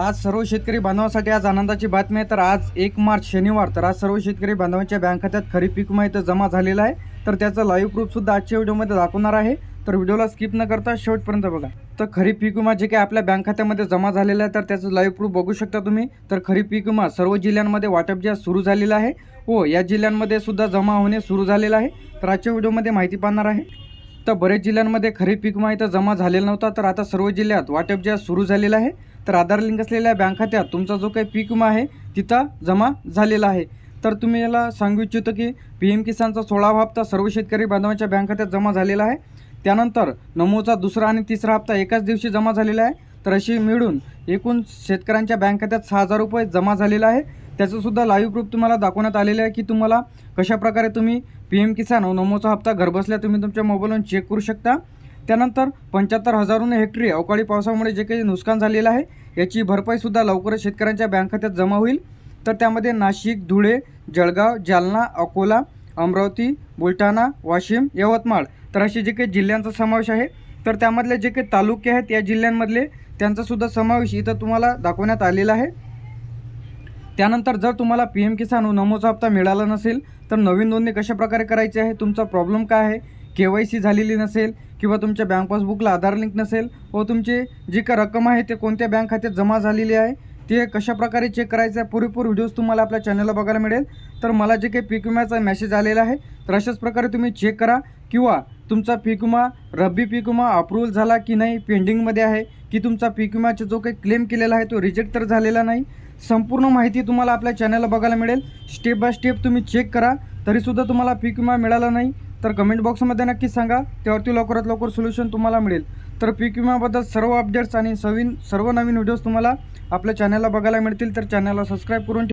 आज सर्व शेतकरी बांधवांसाठी आज आनंदाची बातमी आहे. तर आज एक मार्च शनिवार तर आज सर्व शेतकरी बांधवांच्या बँक खात्यात खरीप पीक विमा जमा झालेला आहे. तर त्याचा लाईव्ह प्रूफसुद्धा आजच्या व्हिडिओमध्ये दाखवणार आहे. तर व्हिडिओला स्किप न करता शेवटपर्यंत बघा. तर खरीप पीक विमा जे काही आपल्या बँक खात्यामध्ये जमा झालेला आहे तर त्याचं लाईव्ह प्रूफ बघू शकता तुम्ही. तर खरीप पीक विमा सर्व जिल्ह्यांमध्ये वाटप जे सुरू झालेलं आहे व या जिल्ह्यांमध्ये सुद्धा जमा होणे सुरू झालेलं आहे. तर आजच्या व्हिडिओमध्ये माहिती पाहणार आहे. तर बरेच जिल्ह्यांमध्ये खरीप पीक विमा इथं जमा झालेला नव्हता तर आता सर्व जिल्ह्यात वाटप जे सुरू झालेलं आहे तर आधार लिंक असलेल्या बँक खात्यात तुमचा जो काही पीक विमा आहे तिथं जमा झालेला आहे. तर तुम्ही याला सांगू इच्छितो की पी एम किसानचा सोळावा हप्ता सर्व शेतकरी बांधवांच्या बँक खात्यात जमा झालेला आहे. त्यानंतर नमोचा दुसरा आणि तिसरा हप्ता एकाच दिवशी जमा झालेला आहे. तर अशी मिळून एकूण शेतकऱ्यांच्या बँक खात्यात सहा हजार रुपये जमा झालेला आहे. त्याचंसुद्धा लाईव्ह प्रूफ तुम्हाला दाखवण्यात आलेलं आहे की तुम्हाला कशाप्रकारे तुम्ही पी एम किसान हो, नमोचा हप्ता घरबसल्या तुम्ही तुमच्या मोबाईलवरून चेक करू शकता. त्यानंतर पंच्याहत्तर हजारहून हेक्टरी अवकाळी पावसामुळे जे काही नुकसान झालेलं आहे याची भरपाईसुद्धा लवकरच शेतकऱ्यांच्या बँक खात्यात जमा होईल. तर त्यामध्ये नाशिक धुळे जळगाव जालना अकोला अमरावती बुलढाणा वाशिम यवतमाळ तर असे जे काही जिल्ह्यांचा समावेश आहे तर त्यामधले जे काही तालुके आहेत या जिल्ह्यांमधले त्यांचासुद्धा समावेश इथं तुम्हाला दाखवण्यात आलेला आहे. त्यानंतर जर तुम्हाला पी एम किसान हो नमोचा हप्ता मिळाला नसेल तर नवीन नोंदणी कशाप्रकारे करायची आहे? तुमचा प्रॉब्लेम काय आहे? के वाय सी झालेली नसेल किंवा तुमच्या बँक पासबुकला आधार लिंक नसेल व तुमची जी का रक्कम आहे ते कोणत्या बँक खात्यात जमा झालेली आहे ते कशा प्रकारे चेक करायचं आहे? पुरेपूर व्हिडिओज तुम्हाला आपल्या चॅनलला बघायला मिळेल. तर मला जे काही पीक विम्याचा मेसेज आलेला आहे तर अशाच प्रकारे तुम्ही चेक करा किंवा तुमचा पीक विमा रब्बी पीक विमा अप्रूव्हल झाला की नाही पेंडिंगमध्ये आहे की तुमचा पीक विमाचा जो काही क्लेम केलेला आहे तो रिजेक्ट तर झालेला नाही. संपूर्ण माहिती तुम्हाला आपल्या चॅनलला बघायला मिळेल. स्टेप बाय स्टेप तुम्ही चेक करा तरीसुद्धा तुम्हाला पीक विमा मिळाला नाही. तर कमेंट बॉक्समध्ये नक्की सांगा त्यावरती लवकरात लवकर सोल्युशन तुम्हाला मिळेल. तर पीक विम्याबद्दल सर्व अपडेट्स आणि सवीन सर्व नवीन व्हिडिओज तुम्हाला आपल्या चॅनलला बघायला मिळतील. तर चॅनलला सबस्क्राईब करून